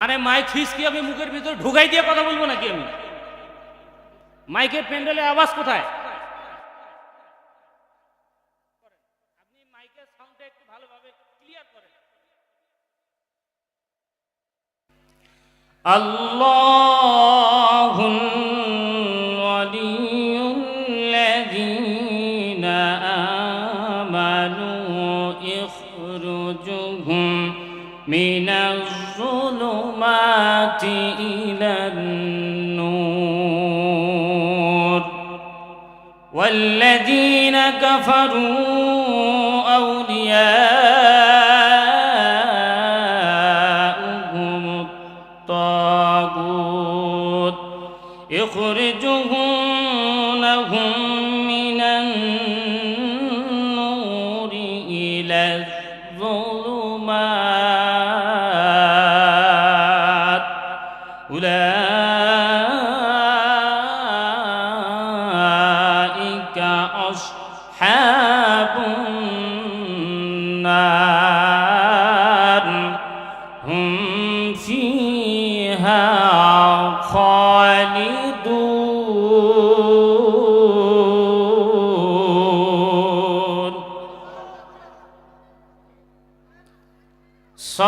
আরে mic switch কি আমি মুখের ভিতরে ঢুকাই দিয়ে কথা বলব নাকি আমি? মাইকের প্যান্ডেলে আওয়াজ কোথায়? আপনি আল্লাহ والذين كفروا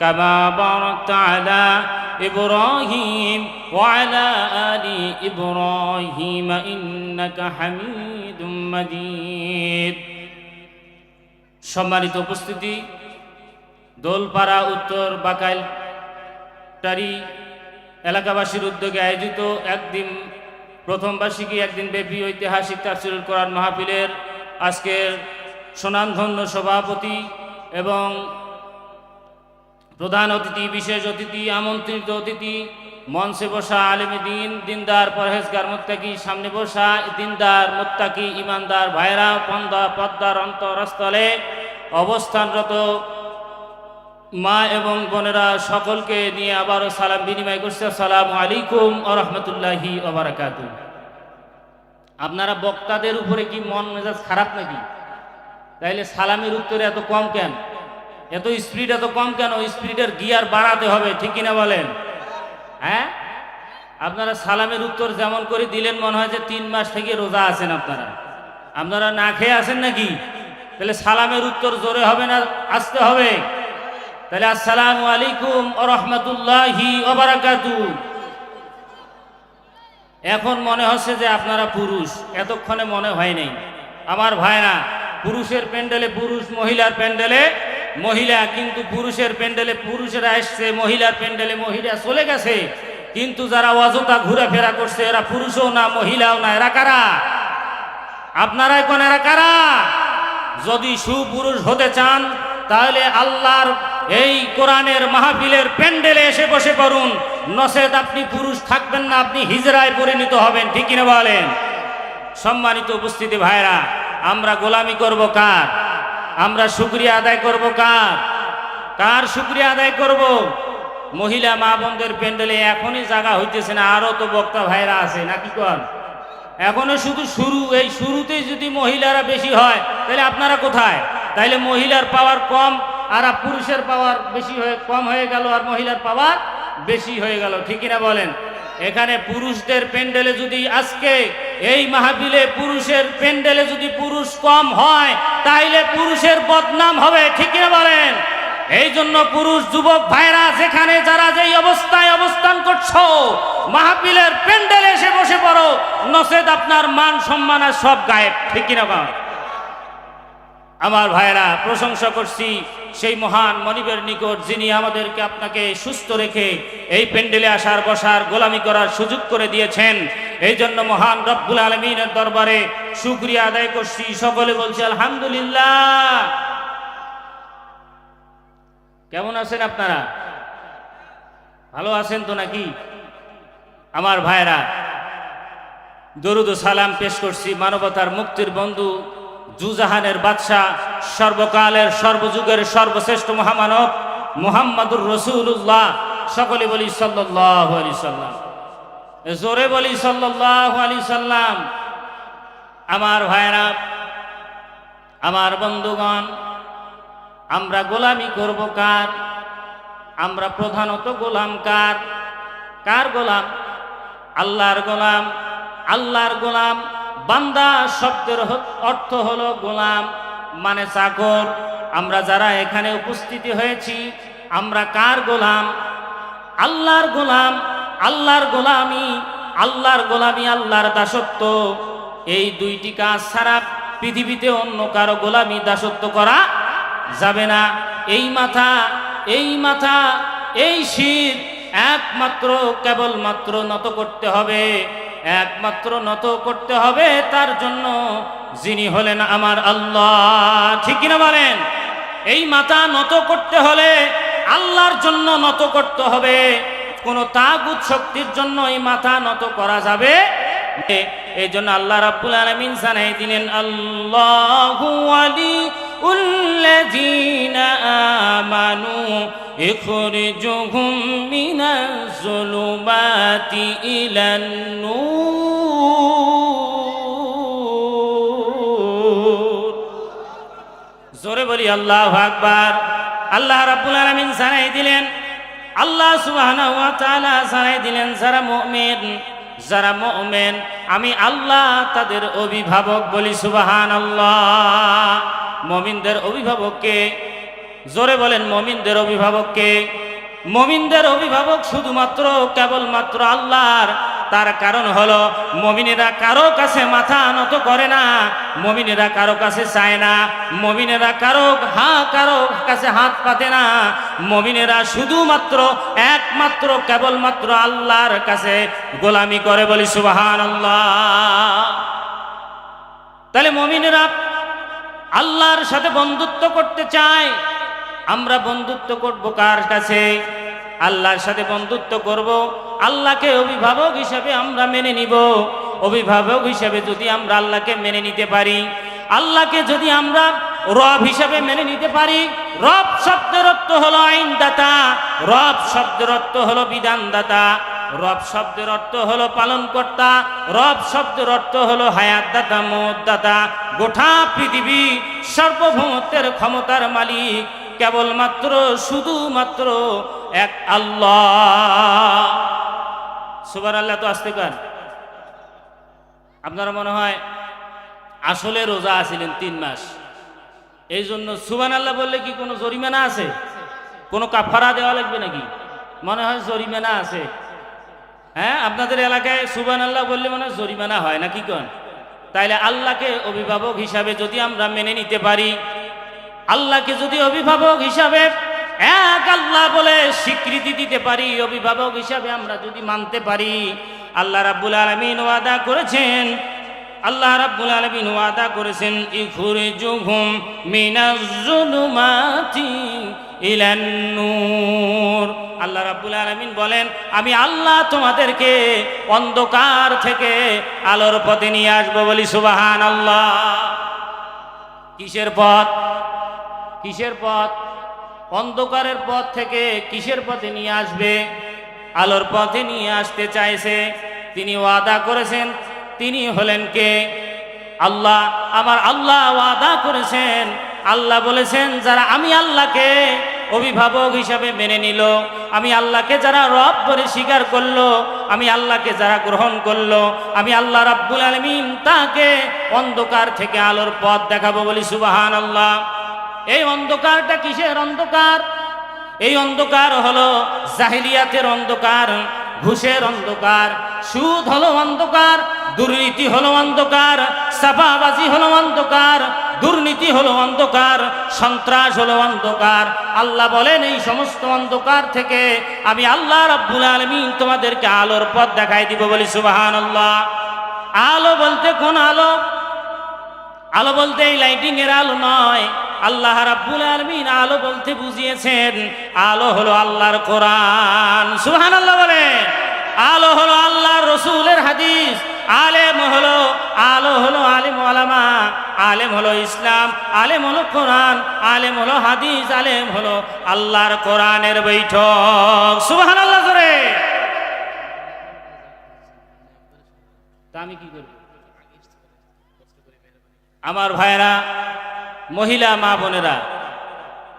كما باركت على إبراهيم وعلى آل إبراهيم إنك حميد مجيد সম্মানিত উপস্থিতি দোলপাড়া উত্তর বাকাইল টারি এলাকাবাসীর উদ্যোগে আয়োজিত একদিন প্রথম বার্ষিকী একদিন ব্যাপী ঐতিহাসিক তাফসিরুল কোরআন মাহফিলের আজকের সুনামধন্য সভাপতি এবং প্রধান অতিথি, বিশেষ অতিথি, আমন্ত্রিত অতিথি, মঞ্চে বসা আলেমে দিন, দিনদার পরহেজগার মোত্তাকি, সামনে বসা দিনদার মোত্তাকি, ইমানদার ভাইরা পন্দা, পদ্মার অন্তরস্থলে অবস্থানরত মা এবং বোনেরা সকলকে নিয়ে আবারও সালাম বিনিময় করছে। সালাম আলাইকুম ও রহমতুল্লাহি ওবরাকাত আপনারা বক্তাদের উপরে কি মন মেজাজ খারাপ নাকি? তাইলে সালামের উত্তরে এত কম কেন? এত স্পিড এত কম কেন? স্পিডের গিয়ার বাড়াতে হবে, ঠিক কিনা বলেন? হ্যাঁ? আপনারা সালামের উত্তর যেমন করে দিলেন, মনে হয় যে তিন মাস থেকে রোজা আছেন আপনারা। আপনারা না খেয়ে আছেন নাকি? তাহলে সালামের উত্তর জোরে হবে না, আসতে হবে। তাহলে আসসালামু আলাইকুম রহমতুল্লাহি ওবারাকাতু এখন মনে হচ্ছে যে আপনারা পুরুষ, এতক্ষণে মনে হয় নাই। আমার ভাইরা, পুরুষের প্যান্ডেলে, পুরুষ মহিলার প্যান্ডেলে মহিলা কিন্তু পুরুষের প্যান্ডেলে পুরুষেরা এসছে, মহিলার প্যান্ডেলে মহিলা চলে গেছে। কিন্তু যারা অযথা ঘোরাফেরা করছে, এরা পুরুষও না, মহিলাও না, এরা কারা? আপনারা এখন এরা কারা? যদি সুপুরুষ হতে চান, তাহলে আল্লাহর এই কোরআনের মাহফিলের প্যান্ডেলে এসে বসে পড়ুন। নসেদ, আপনি পুরুষ থাকবেন না, আপনি হিজরায় পরিণত হবেন, ঠিক কিনা বলেন? সম্মানিত উপস্থিতি ভাইরা, আমরা গোলামি করব কার? আমরা শুক্রিয়া আদায় করব কার? কার শুক্রিয়া আদায় করব? মহিলা মা বোনদের প্যান্ডেলে এখনই জায়গা হইতেছে না আরও তো বক্তা ভাইরা আছে নাকি কর এখনও শুধু শুরু, এই শুরুতেই যদি মহিলারা বেশি হয়, তাহলে আপনারা কোথায়? তাইলে মহিলার পাওয়ার কম আর পুরুষের পাওয়ার বেশি হয়ে, কম হয়ে গেল আর মহিলার পাওয়ার বেশি হয়ে গেল ঠিকই না বলেন? এখানে পুরুষদের প্যান্ডেলে যদি আজকে এই মাহফিলে পুরুষের প্যান্ডেলে যদি পুরুষ কম হয় তাইলে পুরুষের বদনাম হবে, ঠিক না বলেন? এই জন্য পুরুষ, যুবক, ভাইরা, যেখানে যারা যেই অবস্থায় অবস্থান করছ, মাহফিলের প্যান্ডেলে এসে বসে পড়ো, নসেদ আপনার মান, সম্মান আর সব গায়েব, ঠিক কিনা বাবা আমার ভাইরা, প্রশংসা করছি সেই মহান মনিবের নিকট, যিনি আমাদেরকে আপনাকে সুস্থ রেখে এই প্যান্ডেলে আসার, বসার, গোলামি করার সুযোগ করে দিয়েছেন। এই জন্য মহান রব্বুল আলমিনের দরবারে শুক্রিয়া আদায় করছি। সকলে বলছি, আলহামদুলিল্লাহ। কেমন আছেন আপনারা? ভালো আছেন তো নাকি? আমার ভাইরা দরুদ সালাম পেশ করছি। মানবতার মুক্তির বন্ধু জুজাহানের বাদশাহ, সর্বকালের, সর্বযুগের সর্বশ্রেষ্ঠ মহামানব মুহাম্মাদুর রসুল্লাহ সকলে বলি সাল্লাহ আলি সাল্লাম। জোরে বলি সাল্লাহ আলি সাল্লাম, আমার ভাইরা আমার বন্ধুগণ, আমরা গোলামি করব কার? আমরা প্রধানত গোলাম কার? কার গোলাম? আল্লাহর গোলাম। আল্লাহর গোলাম বান্দা শব্দের অর্থ হলো গোলাম মানে চাকর। আমরা যারা এখানে উপস্থিতি হয়েছি, আমরা কার গোলাম? আল্লাহর গোলাম আল্লাহর গোলামি আল্লাহর গোলামি, আল্লাহর দাসত্ব, এই দুইটি কাজ ছাড়া পৃথিবীতে অন্য কারও গোলামি, দাসত্ব করা যাবে না। এই মাথা এই মাথা, এই শির একমাত্র, কেবলমাত্র নত করতে হবে। একমাত্র নত করতে হবে তার জন্য যিনি হলেন আমার আল্লাহ। ঠিক কিনা বলেন? এই মাথা নত করতে হলে আল্লাহর জন্য নত করতে হবে। কোন তাগুত শক্তির জন্য এই মাথা নত করা যাবে? এই জন্য আল্লাহ রাব্বুল আলামিন জানাই দিলেন, আল্লাহু আলী উল্লাযীনা আমানু ইখরিজুহুম মিনাজ যুলুমাতি ইলান নূর। জোরে বলি, আল্লাহ আকবার। আল্লাহ রাব্বুল আলামিন জানাই দিলেন আল্লাহ জানাই দিলেন, যারা মুমিন যারা মুমিন, আমি আল্লাহ তাদের অভিভাবক বলি সুবাহান আল্লাহ মমিনদের অভিভাবককে, জোরে বলেন, মমিনদের অভিভাবককে। মমিনদের অভিভাবক শুধুমাত্র, কেবলমাত্র আল্লাহর তার কারণ হলো, মমিনেরা কারও কাছে মাথা নত করে না, মমিনেরা কারও কাছে চায় না, মমিনেরা কারও হা, কারও কাছে হাত পাতে না, মমিনেরা শুধুমাত্র, একমাত্র, কেবলমাত্র আল্লাহর কাছে গোলামি করে বলি সুবাহান তাহলে মমিনেরা আল্লাহর সাথে বন্ধুত্ব করতে চায়। আমরা বন্ধুত্ব করব কার কাছে? আল্লাহর সাথে বন্ধুত্ব করব আল্লাহকে অভিভাবক হিসাবে আমরা মেনে নিব। অভিভাবক হিসাবে যদি আমরা আল্লাহকে মেনে নিতে পারি, আল্লাহকে যদি আমরা রব হিসাবে মেনে নিতে পারি, রব শব্দের অর্থ হলো আইনদাতা, রব শব্দের অর্থ হলো বিধানদাতা, রব শব্দের অর্থ হলো পালনকর্তা, রব শব্দের অর্থ হলো হায়াতদাতা মতদাতা গোটা পৃথিবী সর্বভৌমত্বের ক্ষমতার মালিক, কেবলমাত্র, শুধুমাত্র এক আল্লাহ। সুবার আল্লাহ তো আসতে কান আপনারা মনে হয় আসলে রোজা আছিলেন তিন মাস। এই জন্য সুবান আল্লাহ বললে কি কোনো জরিমানা আছে? কোনো কাফারা দেওয়া লাগবে নাকি? মনে হয় জরিমানা আছে। হ্যাঁ আপনাদের এলাকায় সুবান আল্লাহ বললে মনে হয় জরিমানা হয় না, কি কন? তাইলে আল্লাহকে অভিভাবক হিসাবে যদি আমরা মেনে নিতে পারি, আল্লাহকে যদি অভিভাবক হিসাবে এক আল্লাহ বলে স্বীকৃতি দিতে পারি, অভিভাবক হিসাবে আমরা যদি মানতে পারি। আল্লাহ রাব্বুল আলমিন ওয়াদা করেছেন, আল্লাহ রাব্বুল আলমিন ওয়াদা করেছেন ইখুরে জুহুম মিনাজ্জুলুমাতি ইলান নূর। আল্লাহ রাব্বুল আলামিন বলেন, আমি আল্লাহ তোমাদেরকে অন্ধকার থেকে আলোর পথে নিয়ে আসব বলি সুবাহান আল্লাহ কিসের পথ? কিসের পথ? অন্ধকারের পথ থেকে কিসের পথে নিয়ে আসবে? আলোর পথে নিয়ে আসতে চাইছে। তিনি ওয়াদা করেছেন। তিনি হলেন কে? আল্লাহ, আমার আল্লাহ ওয়াদা করেছেন। আল্লাহ বলেছেন, যারা আমি আল্লাহকে অভিভাবক হিসাবে মেনে নিল, আমি আল্লাহকে যারা রব করে স্বীকার করল, আমি আল্লাহকে যারা গ্রহণ করল, আমি আল্লাহ রাব্বুল আলমিন তাকে অন্ধকার থেকে আলোর পথ দেখাবো বলি সুবাহান আল্লাহ এই অন্ধকারটা কিসের অন্ধকার? এই অন্ধকার হলো জাহিলিয়াতের অন্ধকার, ঘুষের অন্ধকার, সুদ হলো অন্ধকার, দুর্নীতি হলো অন্ধকার, সাফাবাজি হলো অন্ধকার, দুর্নীতি হলো অন্ধকার, সন্ত্রাস হলো অন্ধকার। আল্লাহ বলেন, এই সমস্ত অন্ধকার থেকে আমি আল্লাহ রাব্বুল আলমিন তোমাদেরকে আলোর পথ দেখাই দিব বলি সুবাহান আল্লাহ আলো বলতে কোন আলো? আলো বলতে এই লাইটিং এর আলো নয়। আল্লাহ রাব্বুল আলমিন আলো বলতে বুঝিয়েছেন, আলো হলো আল্লাহর কোরআন। সুহান আল্লাহ বলে আলো হলো আল্লাহর রসুলের হাদিস। আলেম হলো, আলো হলো আলেম আলামা আলেম হলো ইসলাম, আলেম হলো কোরআন, আলেম হলো হাদিস, আলেম হলো আল্লাহর কোরআনের বৈঠক। সুবাহান আল্লাহ ধরে তা আমি কি করব? আমার ভাইরা মহিলা মা বোনেরা,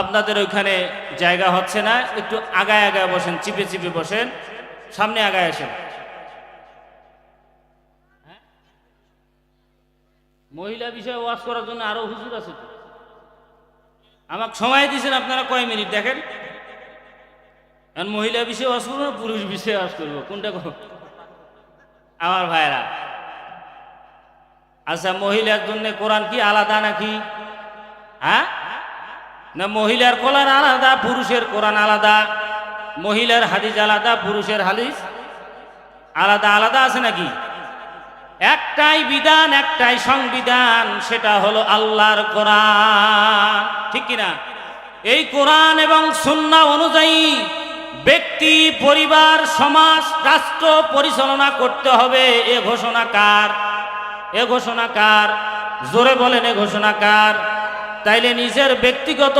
আপনাদের ওইখানে জায়গা হচ্ছে না, একটু আগায় আগায় বসেন, চিপে চিপে বসেন, সামনে আগায় আসেন হ্যাঁ? মহিলা বিষয়ে ওয়াজ করার জন্য আরও হুজুর আছে তো আমাকে সময় দিয়েছেন আপনারা কয় মিনিট দেখেন মহিলা বিষয়ে ওয়াজ করব না, পুরুষ বিষয়ে ওয়াজ করব কোনটা? আমার ভাইরা আচ্ছা মহিলার জন্য কোরআন কি আলাদা নাকি? হ্যাঁ? না, মহিলার কোরআন আলাদা, পুরুষের কোরআন আলাদা? মহিলার হাদিস আলাদা, পুরুষের হাদিস আলাদা আলাদা আছে নাকি? একটাই বিধান, একটাই সংবিধান, সেটা হলো আল্লাহর কোরআন। ঠিক কিনা? এই কোরআন এবং সুন্না অনুযায়ী ব্যক্তি, পরিবার, সমাজ, রাষ্ট্র পরিচালনা করতে হবে, এ ঘোষণা কার? এ ঘোষণা কার? জোরে বলেন, এ ঘোষণা কার? তাইলে নিজের ব্যক্তিগত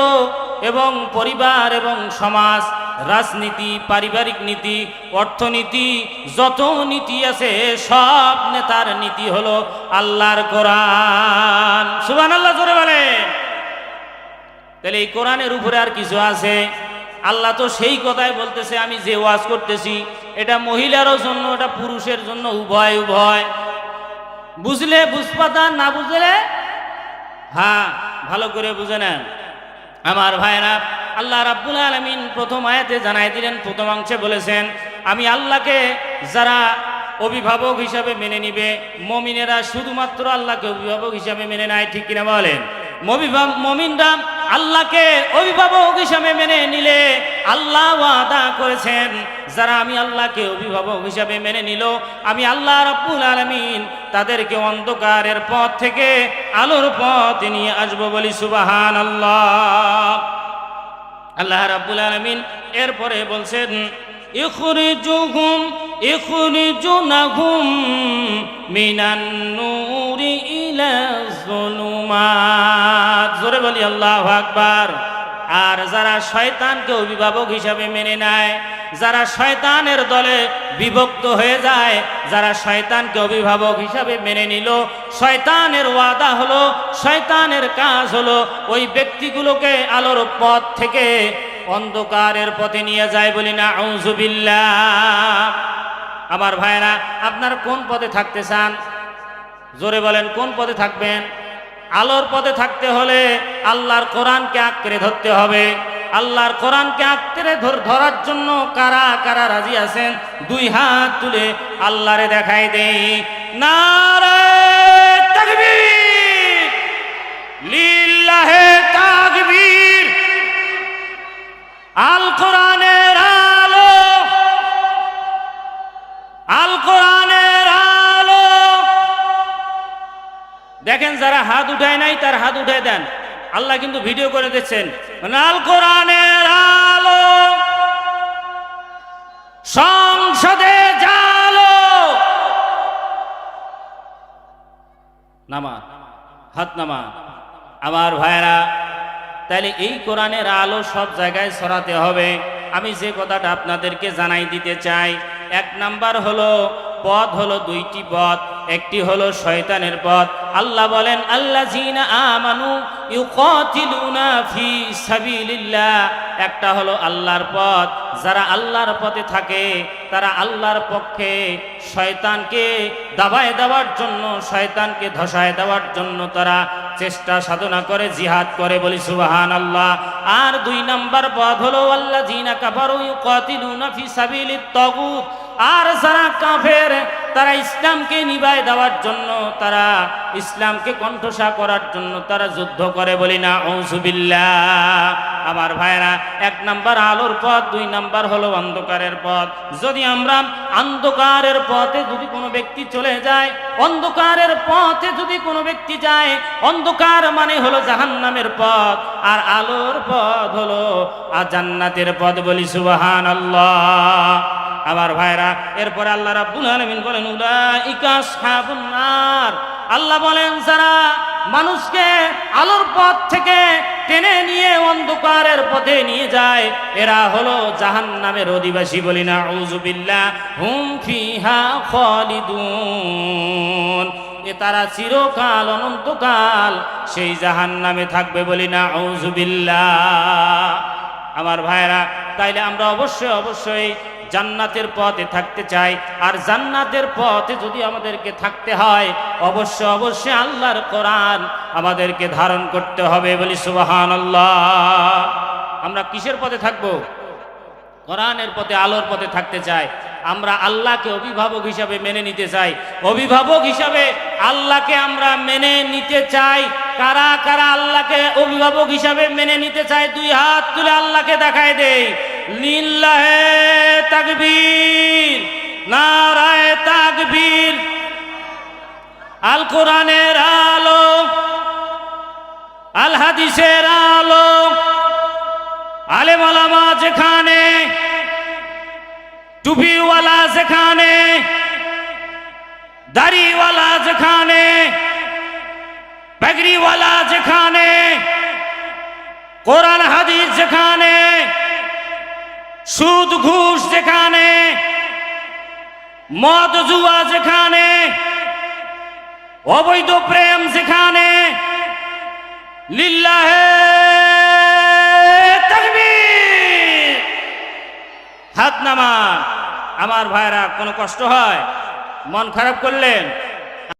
এবং পরিবার এবং সমাজ, রাজনীতি, পারিবারিক নীতি, অর্থনীতি, যত নীতি আছে, সব নেতার নীতি হলো আল্লাহর কোরআন। সুবান আল্লাহ জোরে বলেন। তাহলে এই কোরআনের উপরে আর কিছু আছে? আল্লাহ তো সেই কথাই বলতেছে, আমি যে ওয়াজ করতেছি, এটা মহিলারও জন্য, এটা পুরুষের জন্য উভয় উভয়। বুঝলে বুঝপাতা না বুঝলে? হ্যাঁ ভালো করে বুঝে নেন। আমার ভাইরা আল্লাহ রাব্বুল আলমিন প্রথম আয়াতে জানাই দিলেন, প্রথম অংশে বলেছেন, আমি আল্লাহকে যারা অভিভাবক হিসাবে মেনে নিবে, মমিনেরা শুধুমাত্র আল্লাহকে অভিভাবক হিসাবে মেনে নেয়, ঠিক কিনা বলেন? মমিনরা আল্লাহকে অভিভাবক হিসাবে মেনে নিলে আল্লাহ ওয়াদা করেছেন, যারা আমি আল্লাহকে অভিভাবক হিসাবে মেনে নিল, আমি আল্লাহ রাব্বুল আলামিন তাদেরকে অন্ধকারের পথ থেকে আলোর পথ নিয়ে আসব বলি সুবাহান আল্লাহ আল্লাহ রাব্বুল আলামিন এরপরে বলছেন, ইখরিজুহুম, ইখরিজুনাহুম মিনান নূরি ইলা যুলুমাত জোরে বলি, আল্লাহ আকবার। আর যারা শয়তানকে অভিভাবক হিসাবে মেনে নেয়, যারা শয়তানের দলে বিভক্ত হয়ে যায়, যারা শয়তানকে অভিভাবক হিসাবে মেনে নিল, শয়তানের ওয়াদা হলো, শয়তানের কাজ হলো ওই ব্যক্তিগুলোকে আলোর পথ থেকে অন্ধকারের পথে নিয়ে যায় বলি না আউজুবিল্লাহ আমার ভাইরা আপনার কোন পথে থাকতে চান? জোরে বলেন, কোন পথে থাকবেন? আলোর পথে থাকতে হলে আল্লাহর কোরআনকে আঁকড়ে ধরতে হবে। আল্লাহর কোরআনকে আঁকড়ে ধর- ধরার জন্য কারা কারা রাজি আছেন? দুই হাত তুলে আল্লাহরে দেখাই দেই। নারে তাকবীর। লিল্লাহে তাকবীর। আল কোরআনের আলো। আল কোরআনের দেখেন যারা হাত উঠায় নাই, তার হাত উঠায় দেন। আল্লাহ কিন্তু ভিডিও করে দিচ্ছেন। আল কোরআনের আলো। সংসদে জালো। নামা হাত নামা আমার ভাইরা তাইলে এই কোরআনের আলো সব জায়গায় ছড়াতে হবে। আমি যে কথাটা আপনাদেরকে জানাই দিতে চাই, এক নাম্বার হলো পথ হলো দুইটি পথ একটি হলো শয়তানের পথ। আল্লাহ বলেন আল্লাহ ফি একটা হলো আল্লাহর পথ। যারা আল্লাহর পথে থাকে, তারা আল্লাহর পক্ষে শয়তানকে দাবায় দেওয়ার জন্য, শয়তানকে ধসায় দেওয়ার জন্য তারা চেষ্টা সাধনা করে, জিহাদ করে বলি সুবাহান আল্লাহ আর দুই নাম্বার পথ হলো আল্লাহ জিনা কাফারু ইউকাতিলুনা ফি সাবিলিত তাগুত। আর যারা কাফের তারা ইসলামকে নিবায় দেওয়ার জন্য, তারা ইসলামকে কণ্ঠসা করার জন্য তারা যুদ্ধ করে বলি না ঔসুবিল্লা আমার ভাইরা এক নাম্বার আলোর পথ, দুই নাম্বার হলো অন্ধকারের পথ। যদি আমরা অন্ধকারের পথে যদি কোনো ব্যক্তি চলে যায়, অন্ধকারের পথে যদি কোনো ব্যক্তি যায়, অন্ধকার মানে হলো জাহান্নামের পথ, আর আলোর পথ হলো আর জান্নাতের পথ বলি সুবাহান আল্লাহ আমার ভাইরা, এরপরে আল্লাহ রাব্বুল আলামিন বলেন, উলাইকা আসহাবুন নার আল্লাহ বলেন, যারা মানুষকে আলোর পথ থেকে টেনে নিয়ে অন্ধকারের পথে নিয়ে যায়, এরা হলো জাহান্নামের অধিবাসী বলি না উজুবিল্লাহ হুম ফিহা খালিদুন। এ তারা চিরকাল অনন্তকাল সেই জাহান্নামে থাকবে বলি না উজুবিল্লাহ আমার ভাইরা, তাইলে আমরা অবশ্যই অবশ্যই জান্নাতের পথে থাকতে চাই আর জান্নাতের পথে যদি আমাদেরকে থাকতে হয়, অবশ্য অবশ্যই আল্লাহর কোরআন আমাদেরকে ধারণ করতে হবে বলি সুবাহান আমরা কিসের পথে থাকব? কোরআনের পথে, আলোর পথে থাকতে চাই। আমরা আল্লাহকে অভিভাবক হিসাবে মেনে নিতে চাই। অভিভাবক হিসাবে আল্লাহকে আমরা মেনে নিতে চাই। কারা কারা আল্লাহকে অভিভাবক হিসাবে মেনে নিতে চাই দুই হাত তুলে আল্লাহকে দেখায় দেই। লিল্লাহে তাকবীর, নারায় তাকবীর আল কোরআনের আলো আল হাদিসের আলো আলেম আলামা যেখানে, টুপিওয়ালা যেখানে, দাড়িওয়ালা যেখানে বেগরিওয়ালা যেখানে, কোরআন হাদিস যেখানে সুদ, ঘুষ যেখানে, মদ, জুয়া যেখানে, অবৈধ প্রেম যেখানে, লিল্লাহে হাত নামান। আমার ভাইরা কোনো কষ্ট হয়? মন খারাপ করলেন?